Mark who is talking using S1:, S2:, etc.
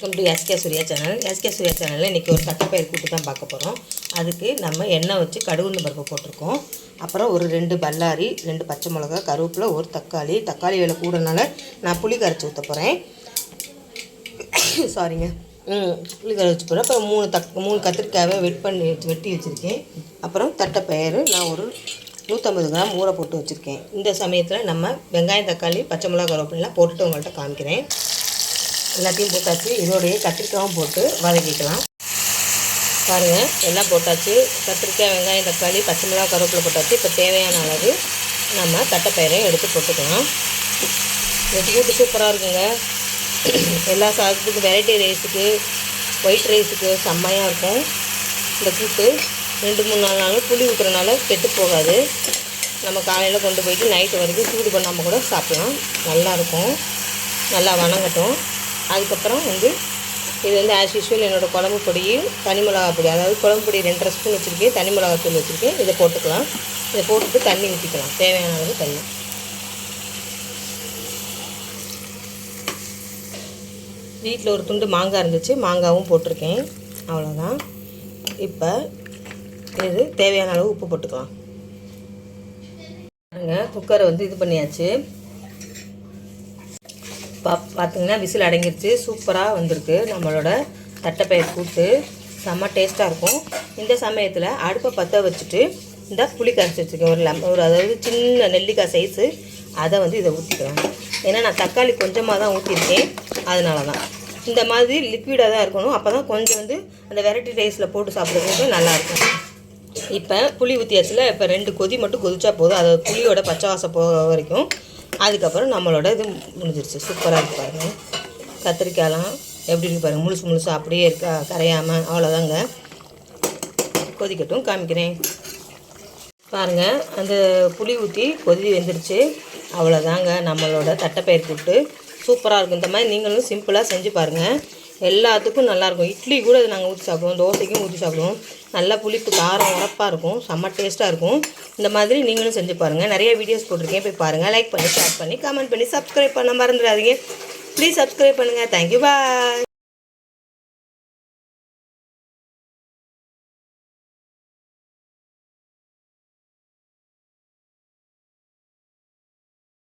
S1: Welcome to SK Surya channel SK Surya சேனலில் இன்றைக்கி ஒரு தட்டைப்பயிர் கூட்டு தான் பார்க்க போகிறோம் அதுக்கு நம்ம எண்ணெய் வச்சு கடுகுண்டு பருப்பு போட்டிருக்கோம். அப்புறம் ஒரு ரெண்டு பல்லாரி ரெண்டு பச்சை மிளகா கருவேப்பிலை ஒரு தக்காளி. தக்காளி விலை கூடனால நான் புளி கரைச்சி ஊற்ற போகிறேன் சாரிங்க ம் புளி கரைச்சி போகிறேன் அப்புறம் மூணு தக் மூணு கத்திரிக்காயை வெட் பண்ணி வச்சு வெட்டி வச்சுருக்கேன். அப்புறம் தட்டைப்பயிறு நான் ஒரு நூற்றம்பது கிராம் ஊற போட்டு வச்சுருக்கேன். இந்த சமயத்தில் நம்ம வெங்காயம் தக்காளி பச்சை மிளகா கருவேப்பிலாம் போட்டுட்டு உங்கள்கிட்ட காமிக்கிறேன். எல்லாத்தையும் போட்டாச்சு. இதோடைய கத்திரிக்காயும் போட்டு வதக்கிக்கலாம். பாருங்கள் எல்லாம் போட்டாச்சு. கத்திரிக்காய் வெங்காயம் தக்காளி பச்சை மிளகா கருவேப்பிலை போட்டாச்சு. இப்போ தேவையான அளவு நம்ம தட்டைப்பயிரையும் எடுத்து போட்டுக்கலாம். இந்த கூட்டு சூப்பராக இருக்குங்க. எல்லா சாதத்துக்கும் வெரைட்டி ரைஸுக்கு ஒயிட் ரைஸுக்கு செம்மையாக இருக்கும். இந்த கூட்டு ரெண்டு மூணு நாலு நாள் புளி ஊற்றுறனால கெட்டு போகாது. நம்ம காலையில் கொண்டு போயிட்டு நைட்டு வரைக்கும் சூடு பண்ணாமல் கூட சாப்பிட்லாம். நல்லாயிருக்கும் நல்லா வணங்கட்டும். அதுக்கப்புறம் வந்து இது வந்து ஆஸ் யூஸ்வல் என்னோடய குழம்பு பொடியும் தனி மிளகா பொடி. அதாவது குழம்பு பொடி ரெண்டரை ஸ்பூன் வச்சுருக்கேன். தனி மிளகா தூள் வச்சுருக்கேன். இதை போட்டுக்கலாம். இதை போட்டுட்டு தண்ணி ஊற்றிக்கலாம் தேவையான அளவு தண்ணி. வீட்டில் ஒரு துண்டு மாங்காய் இருந்துச்சு. மாங்காவும் போட்டிருக்கேன். அவ்வளோதான் இப்போ இது தேவையான அளவு உப்பு போட்டுக்கலாம். பாருங்கள் குக்கரை வந்து இது பண்ணியாச்சு. பா பார்த்தீங்கன்னா விசில் அடங்கிருச்சு. சூப்பராக வந்திருக்கு. நம்மளோட தட்டைப்பயிர் கூட்டு. செம்ம டேஸ்ட்டாக இருக்கும். இந்த சமயத்தில் அடுப்பை பற்ற வச்சுட்டு இந்த புளி கரைச்சி வச்சுருக்கேன். ஒரு லெம ஒரு அதாவது சின்ன நெல்லிக்காய் சைஸு அதை வந்து இதை ஊற்றிக்கிறேன் ஏன்னா நான் தக்காளி கொஞ்சமாக தான் ஊற்றிருக்கேன் அதனால தான் இந்த மாதிரி லிக்விடாக தான் இருக்கணும். அப்போ தான் கொஞ்சம் வந்து அந்த வெரைட்டி ரைஸில் போட்டு சாப்பிட்றதுக்கு நல்லாயிருக்கும் இப்போ புளி ஊற்றியாச்சில் இப்போ ரெண்டு கொதி மட்டும் கொதிச்சா போதும். அதை புளியோட பச்சை வாசம் போக வரைக்கும். அதுக்கப்புறம் நம்மளோட இது முடிஞ்சிருச்சு. சூப்பராக இருக்குது பாருங்கள் கத்திரிக்காயெலாம் எப்படி இருக்கு பாருங்கள் முழுசு முழுசு அப்படியே இருக்கா கரையாமல் அவ்வளோதாங்க கொதிக்கட்டும் காமிக்கிறேன். பாருங்கள் அந்த புளி ஊற்றி கொதி வெந்துருச்சு. அவ்வளோதாங்க நம்மளோட தட்டைப்பயிர் கூட்டு. சூப்பராக இருக்கும் இந்த மாதிரி நீங்களும் சிம்பிளாக செஞ்சு பாருங்கள் எல்லாத்துக்கும் நல்லாயிருக்கும். இட்லி கூட இது நாங்கள் ஊற்றி சாப்பிடுவோம். தோசைக்கும் ஊற்றி சாப்பிடுவோம். நல்லா புளிப்பு காரம் உரப்பாக இருக்கும். செம்ம டேஸ்ட்டாக இருக்கும். இந்த மாதிரி நீங்களும் செஞ்சு பாருங்கள் நிறைய வீடியோஸ் போட்டிருக்கேன். போய் பாருங்கள் லைக் பண்ணி ஷேர் பண்ணி கமெண்ட் பண்ணி சப்ஸ்கிரைப் பண்ண மறந்துடாதீங்க. ப்ளீஸ் சப்ஸ்கிரைப் பண்ணுங்கள் தேங்க்யூ பாய்